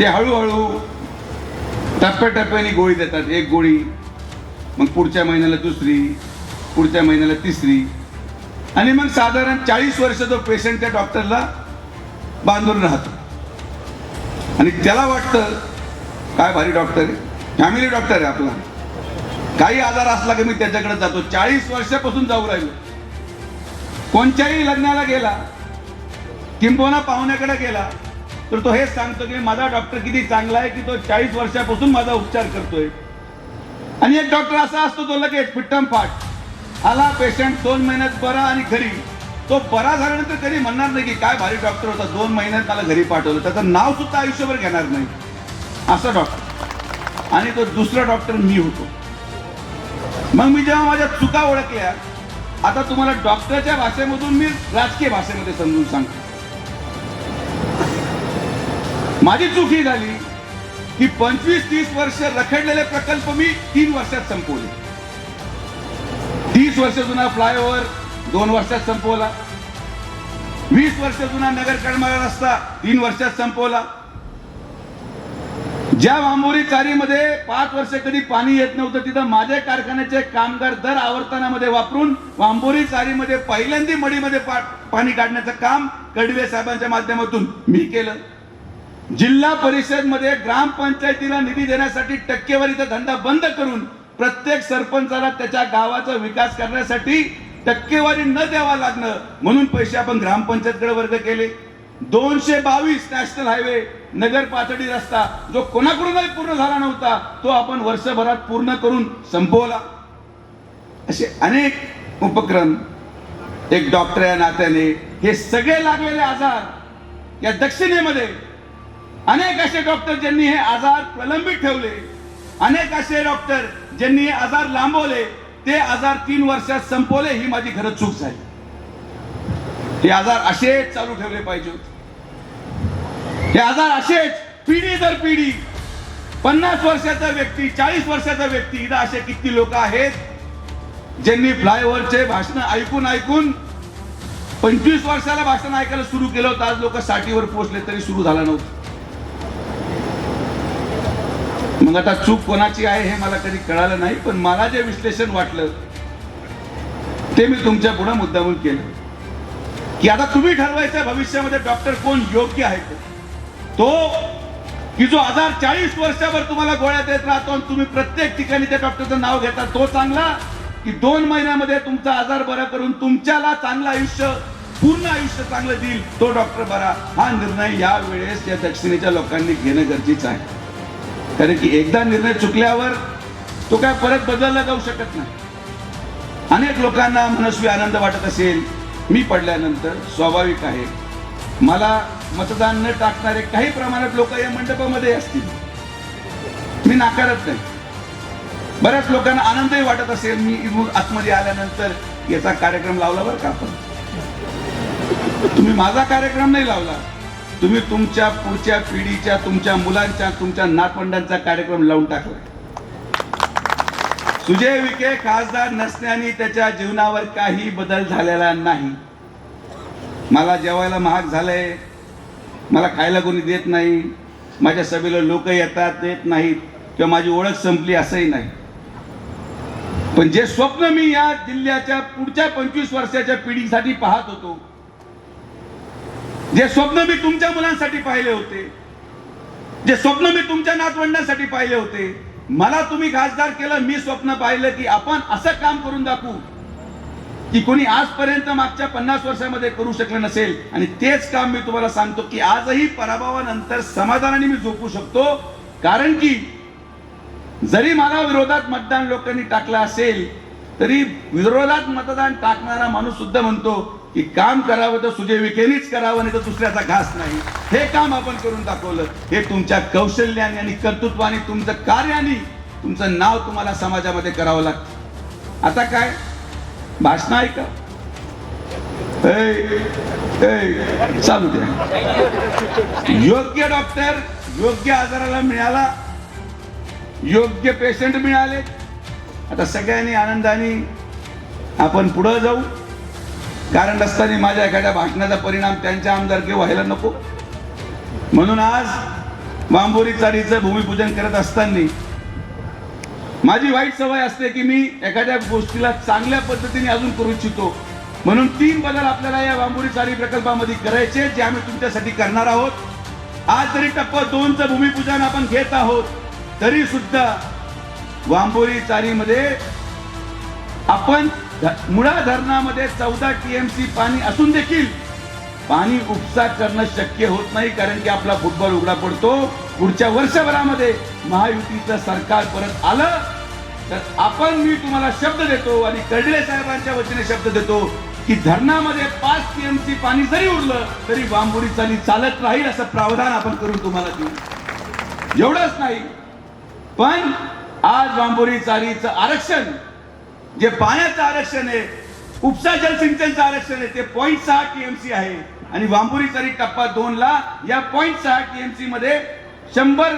ते हळूहळू टप्प्याटप्प्याने गोळी देतात एक गोळी मग पुढच्या महिन्याला दुसरी पुढच्या महिन्याला तिसरी. आणि मग साधारण चाळीस वर्ष तो पेशंट त्या डॉक्टरला बांधून राहतो. आणि त्याला वाटतं काय भारी डॉक्टर आहे. फॅमिली डॉक्टर आहे आपला. काही आजार असला की मी त्याच्याकडे जातो. चाळीस वर्षापासून जाऊ राहिलो. कोणत्याही लग्नाला गेला किंबहुना पाहुण्याकडे गेला तर तो हेच सांगतो की माझा डॉक्टर किती चांगला आहे की तो चाळीस वर्षापासून माझा उपचार करतोय. आणि एक डॉक्टर असा असतो तो लगेच फिट्टम फाट. आला पेशंट दोन महिन्यात बरा आणि घरी. तो बरा झाल्यानंतर कधी म्हणणार नाही की काय भारी डॉक्टर होता दोन महिन्यात त्याला घरी पाठवलं. त्याचं नाव सुद्धा आयुष्यभर घेणार नाही. असा डॉक्टर. आणि तो दुसरा डॉक्टर मी होतो. मग मी जेव्हा माझ्या चुका ओळखल्या आता तुम्हाला डॉक्टरच्या भाषेमधून मी राजकीय भाषेमध्ये समजून सांगतो. माझी चूक ही झाली. की पंचवीस तीस वर्ष रखडलेले प्रकल्प मी तीन वर्षात संपवले. तीस वर्ष जुना फ्लायओव्हर दोन वर्षात संपवला. वीस वर्ष जुना नगर कडमाळा रस्ता तीन वर्षात संपवला. ज्या वांबोरी चारीमध्ये पाच वर्ष कधी पाणी येत नव्हतं तिथं माझ्या कारखान्याचे कामगार दर आवर्तनामध्ये वापरून वांबोरी चारीमध्ये पहिल्यांदा मडीमध्ये पा- पाणी काढण्याचं काम कडवे साहेबांच्या माध्यमातून मी केलं. जिल्हा परिषदमध्ये ग्रामपंचायतीला निधी देण्यासाठी टक्केवारीचा धंदा बंद करून प्रत्येक सरपंचाला त्याच्या गावाचा विकास करण्यासाठी टक्केवारी न द्यावा लागणं म्हणून पैसे आपण ग्रामपंचायतकडे वर्ग केले. दोनशे बावीस नॅशनल हायवे नगर पातळी रस्ता जो कोणाकडूनही पूर्ण झाला नव्हता तो आपण वर्षभरात पूर्ण करून संपवला. असे अनेक उपक्रम एक डॉक्टर या नात्याने हे सगळे लागलेले आजार या दक्षिणेमध्ये अनेक असे डॉक्टर ज्यांनी हे आजार प्रलंबित ठेवले. अनेक असे डॉक्टर ज्यांनी हे आजार लांबवले ते आजार तीन वर्षात संपवले ही माझी खरंच चूक झाली. हे आजार असेच चालू ठेवले पाहिजे होते. हे आजार असेच पिढी दर पिढी पन्नास वर्षाचा व्यक्ती चाळीस वर्षाचा व्यक्ती इथं असे किती लोक आहेत ज्यांनी फ्लायओव्हरचे भाषण ऐकून ऐकून पंचवीस वर्षाला भाषण ऐकायला सुरू केलं होतं. आज लोक साठीवर पोहोचले तरी सुरू झाला नव्हतं. मग आता चूक कोणाची आहे हे मला कधी कळालं नाही पण मला जे विश्लेषण वाटलं ते मी तुमच्यापुढे मुद्दामून केलं. की आता तुम्ही ठरवायचं भविष्यामध्ये डॉक्टर कोण योग्य आहे तो की जो आजार चाळीस वर्षावर तुम्हाला गोळ्या देत राहतो आणि तुम्ही प्रत्येक ठिकाणी त्या डॉक्टरचं नाव घेता तो चांगला? की दोन महिन्यामध्ये तुमचा आजार बरा करून तुमच्याला चांगलं आयुष्य पूर्ण आयुष्य चांगलं देईल तो डॉक्टर बरा? हा निर्णय या वेळेस या दक्षिणेच्या लोकांनी घेणं गरजेचं आहे. कारण की एकदा निर्णय चुकल्यावर तो काय परत बदलला जाऊ शकत नाही. अनेक लोकांना मनस्वी आनंद वाटत असेल. मी पडल्यानंतर स्वाभाविक आहे. मला मतदान न टाकणारे काही प्रमाणात लोक या मंडपामध्ये असतील. मी नाकारत नाही. बऱ्याच लोकांना आनंदही वाटत असेल. मी आतमध्ये आल्यानंतर याचा कार्यक्रम लावला बरं का आपण. तुम्ही माझा कार्यक्रम नाही लावला. तुम्ही तुमच्या पुढच्या पिढीच्या तुमच्या मुलांच्या तुमच्या नातवंडांचा कार्यक्रम लावून टाकला सुजय विखे खासदार नसल्याने त्याच्या जीवनावर काही बदल झालेला नाही. मला जेवायला महाग झालंय. मला खायला कोणी देत नाही. माझ्या सभेला लोक येतात देत नाहीत. किंवा माझी ओळख संपली असंही नाही. पण जे स्वप्न मी या जिल्ह्याच्या पुढच्या पंचवीस वर्षाच्या पिढीसाठी पाहत होतो जे स्वप्न मी तुमच्या मुलांसाठी पाहिले होते जे स्वप्न मी तुमच्या नातवंडांसाठी पाहिले होते मला तुम्ही खासदार केलं मी स्वप्न पाहिलं की आपण असं काम करून दाखवू की कोणी आजपर्यंत मागच्या पन्नास वर्षामध्ये करू शकलं नसेल. आणि तेच काम मी तुम्हाला सांगतो की आजही पराभवानंतर समाधानाने मी झोपू शकतो. कारण की जरी मला विरोधात मतदान लोकांनी टाकलं असेल तरी विरोधात मतदान टाकणारा माणूस सुद्धा म्हणतो की काम करावं तर सुजय विखेनीच करावं नाही तर दुसऱ्याचा घास नाही. हे काम आपण करून दाखवलं. हे तुमच्या कौशल्याने आणि कर्तृत्वाने तुमचं कार्याने तुमचं नाव तुम्हाला समाजामध्ये करावं लागतं. आता काय? भाषण ऐका चालू द्या. योग्य डॉक्टर योग्य आजाराला मिळाला योग्य पेशंट मिळाले. आता सगळ्यांनी आनंदाने आपण पुढं जाऊ. कारण नसताना माझ्या एखाद्या भाषणाचा परिणाम त्यांच्या आमदारकी व्हायला नको. म्हणून आज बांबोरी चारीचं भूमिपूजन करत असताना माझी वाईट सवय असते की मी एखाद्या गोष्टीला चांगल्या पद्धतीने अजून करू इच्छितो. म्हणून तीन बदल आपल्याला या बांबोरी चारी प्रकल्पामध्ये करायचे जे आम्ही तुमच्यासाठी करणार आहोत. आज जरी टप्पा दोनचं भूमिपूजन आपण घेत आहोत तरी सुद्धा वांबोरी चारीमध्ये आपण मुळा धरणामध्ये चौदा टीएमसी पाणी असून देखील पाणी उपसा करणं शक्य होत नाही कारण की आपला फुटबॉल उघडा पडतो. पुढच्या वर्षभरामध्ये महायुतीचं सरकार परत आलं तर आपण मी तुम्हाला शब्द देतो आणि कर्डिले साहेबांच्या वतीने शब्द देतो की धरणामध्ये पाच टीएमसी पाणी जरी उरलं तरी बांबोरी चाली चालत राहील असं प्रावधान आपण करून तुम्हाला देऊ. एवढंच नाही पण आज बांबोरी चालीचं आरक्षण जे पाण्याचं आरक्षण आहे उपसा जलसिंचनचं आरक्षण आहे ते पॉईंट सहा टीएमसी आहे. आणि बांबोरी चारी टप्पा दोन ला या पॉईंट सहा टीएमसी मध्ये शंभर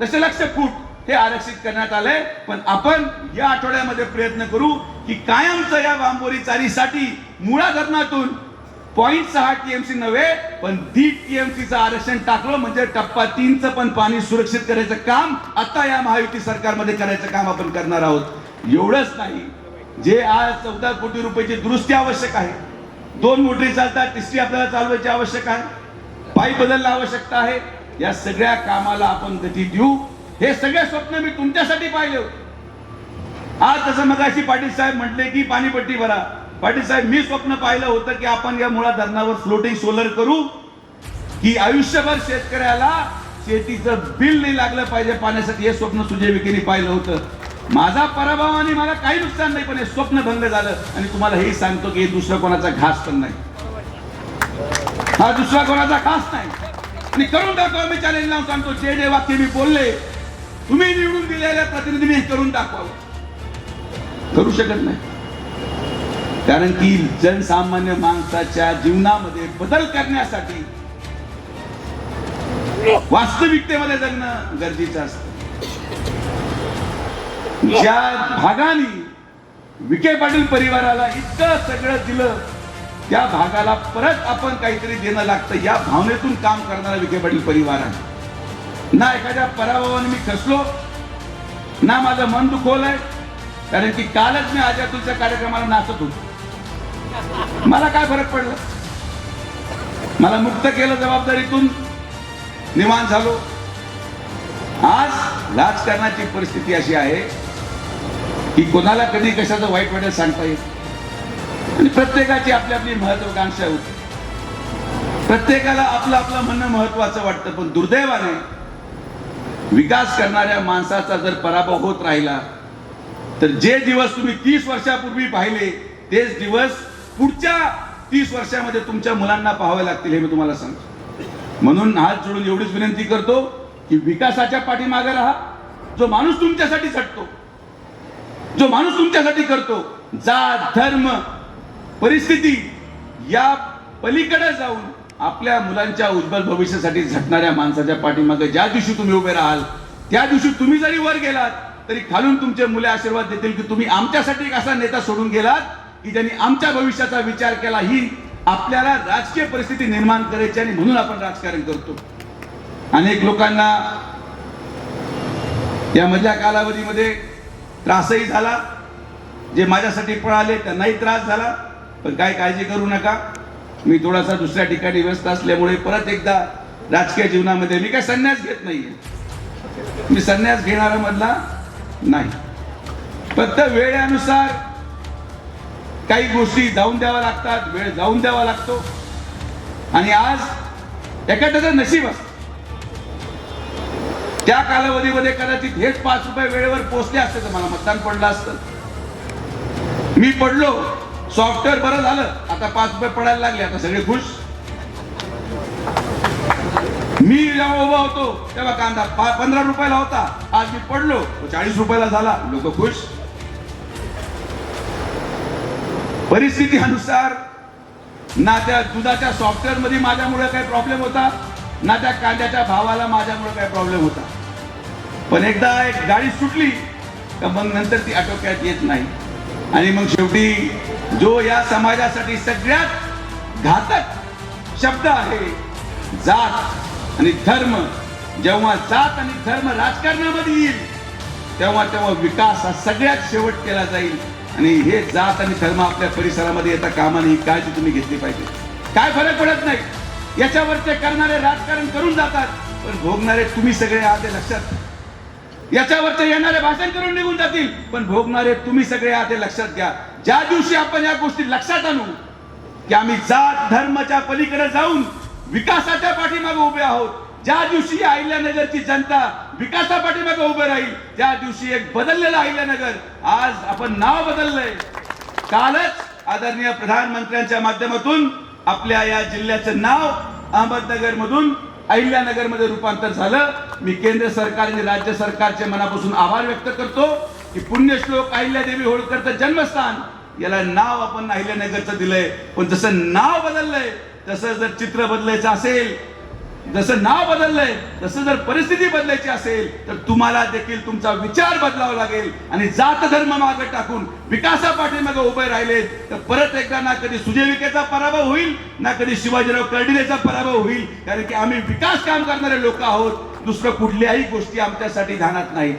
दशलक्ष फूट हे आरक्षित करण्यात आलंय. पण आपण या आठवड्यामध्ये प्रयत्न करू की कायमचं या बांबोरी चारीसाठी मुळा धरणातून पॉईंट सहा टीएमसी नव्हे पण दीड टीएमसीचं आरक्षण टाकलं म्हणजे टप्पा तीनचं पण पाणी सुरक्षित करायचं काम आता या महायुती सरकारमध्ये करायचं काम आपण करणार आहोत. एवढंच नाही. जे आज चौदा कोटी रुपयाची दुरुस्ती आवश्यक आहे दोन मोटरी चालतात तिसरी आपल्याला चालवायची आवश्यक आहे पाईप बदलणं आवश्यकता आहे या सगळ्या कामाला आपण गती देऊ. हे सगळे स्वप्न मी तुमच्यासाठी पाहिले होते. आज तसं मगाशी पाटील साहेब म्हटले की पाणीपट्टी भरा. पाटील साहेब मी स्वप्न पाहिलं होतं की आपण या मुळा धरणावर फ्लोटिंग सोलर करू की आयुष्यभर शेतकऱ्याला शेतीचं बिल नाही लागलं पाहिजे पाण्यासाठी हे स्वप्न सुजय विखेनी पाहिलं होतं. माझा पराभव आणि मला काही नुकसान नाही पण हे स्वप्न भंग झालं आणि तुम्हाला हेही सांगतो की हे दुसरा कोणाचा घास पण नाही. हा दुसरा कोणाचा घास नाही. आणि करून दाखवा मी चॅलेंज लावून सांगतो जे जे वाक्य मी बोलले तुम्ही निवडून दिलेल्या प्रतिनिधीने हे करून दाखवावं. करू शकत नाही. कारण की जनसामान्य माणसाच्या जीवनामध्ये बदल करण्यासाठी वास्तविकतेमध्ये जगणं गरजेचं असतं. ज्या भागाने विखे पाटील परिवाराला इतकं सगळं दिलं त्या भागाला परत आपण काहीतरी देणं लागतं या भावनेतून काम करणारा विखे पाटील परिवार आहे. ना एखाद्या पराभवाने मी खसलो ना माझं मन दुखवलंय कारण की कालच मी आजातूच्या कार्यक्रमाला नाचत होतो. मला काय फरक पडला? मला मुक्त केलं जबाबदारीतून निवांत झालो. आज राजकारणाची परिस्थिती अशी आहे की कोणाला कधी कशाचं वाईट वाटेल सांगता येत आणि प्रत्येकाची आपली आपली महत्वाकांक्षा होती. प्रत्येकाला आपलं आपलं म्हणणं महत्वाचं वाटतं पण दुर्दैवाने विकास करणाऱ्या माणसाचा जर पराभव होत राहिला तर जे दिवस तुम्ही तीस वर्षापूर्वी पाहिले तेच दिवस पुढच्या तीस वर्षामध्ये तुमच्या मुलांना पाहावे लागतील हे मी तुम्हाला सांगतो. म्हणून हात जोडून एवढीच विनंती करतो की विकासाच्या पाठीमागे राहा. जो माणूस तुमच्यासाठी झटतो जो माणूस तुमच्यासाठी करतो जात धर्म परिस्थिती या पलीकडे जाऊन आपल्या मुलांच्या उज्ज्वल भविष्यासाठी झटणाऱ्या माणसाच्या पाठीमागे ज्या दिवशी तुम्ही उभे राहाल त्या दिवशी तुम्ही जरी वर गेलात तरी खालून तुमचे मुले आशीर्वाद देतील की तुम्ही आमच्यासाठी एक असा नेता सोडून गेलात की ज्यांनी आमच्या भविष्याचा विचार केला ही आपल्याला राजकीय परिस्थिती निर्माण करायची आणि म्हणून आपण राजकारण करतो. अनेक लोकांना यामधल्या कालावधीमध्ये त्रासही झाला. जे माझ्यासाठी पळाले त्यांनाही त्रास झाला. पण काय काळजी करू नका. मी थोडासा दुसऱ्या ठिकाणी व्यस्त असल्यामुळे परत एकदा राजकीय जीवनामध्ये मी काय संन्यास घेत नाहीये. मी संन्यास घेणारा मधला नाही. फक्त वेळेनुसार काही गोष्टी जाऊन द्याव्या लागतात. वेळ जाऊन द्यावा लागतो. आणि आज एखाद्याचं नशीब असतं. त्या कालावधीमध्ये कदाचित हेच पाच रुपये वेळेवर पोहोचले असते तर मला मतदान पडलं असतं. मी पडलो. सॉफ्टवेअर बरं झालं. आता पाच रुपये पडायला लागले. आता सगळे खुश. मी जेव्हा उभा होतो तेव्हा कांदा पा- पंधरा रुपयाला होता. आज मी पडलो. तो चाळीस रुपयाला झाला. लोक खुश. परिस्थिती अनुसार ना त्या दुधाच्या सॉफ्टवेअरमध्ये माझ्यामुळे काही प्रॉब्लेम होता. ना त्या कांद्याच्या भावाला माझ्यामुळे काय प्रॉब्लेम होता. पण एकदा एक गाडी सुटली तर मग नंतर ती आटोक्यात येत नाही. आणि मग शेवटी जो या समाजासाठी सगळ्यात घातक शब्द आहे जात आणि धर्म जेव्हा जात आणि धर्म राजकारणामध्ये येईल तेव्हा तेव्हा विकास हा सगळ्यात शेवट केला जाईल. आणि हे जात आणि धर्म आपल्या परिसरामध्ये येता कामा ही काळजी तुम्ही घेतली पाहिजे. काय फरक पडत नाही. याच्यावर ते करणारे राजकारण करून जातात. पण भोगणारे तुम्ही सगळे आहात हे लक्षात याच्यावर ते येणारे भाषण करून निघून जातील. पण भोगणारे तुम्ही सगळे आहात हे लक्षात घ्या. ज्या दिवशी आपण या गोष्टी लक्षात आणू की आम्ही जात धर्माच्या पलीकडे जाऊन विकासाच्या पाठीमागे उभे आहोत. ज्या दिवशी अहिल्यानगरची जनता विकासा पाठीमागे उभे राहील त्या दिवशी एक बदललेलं अहिल्यानगर आज आपण नाव बदललंय. कालच आदरणीय प्रधानमंत्र्यांच्या माध्यमातून आपल्या या जिल्ह्याचं नाव अहमदनगर मधून अहिल्यानगरमध्ये रूपांतर झालं. मी केंद्र सरकार आणि राज्य सरकारचे मनापासून आभार व्यक्त करतो की पुण्यश्लोक अहिल्यादेवी होळकरचं जन्मस्थान याला नाव आपण अहिल्यानगरचं दिलंय. पण जसं नाव बदललंय तसं जर चित्र बदलायचं असेल जसं नाव बदललंय तसं जर परिस्थिती बदलायची असेल तर तुम्हाला देखील तुमचा विचार बदलावा लागेल आणि जात धर्म मागे टाकून विकासा पाठीमागे उभे राहिले तर परत एकदा ना कधी सुजयविकेचा पराभव होईल ना कधी शिवाजीराव कर्डिलेचा पराभव होईल कारण की आम्ही विकास काम करणारे लोक आहोत. दुसरं कुठल्याही गोष्टी आमच्यासाठी ध्यानात नाही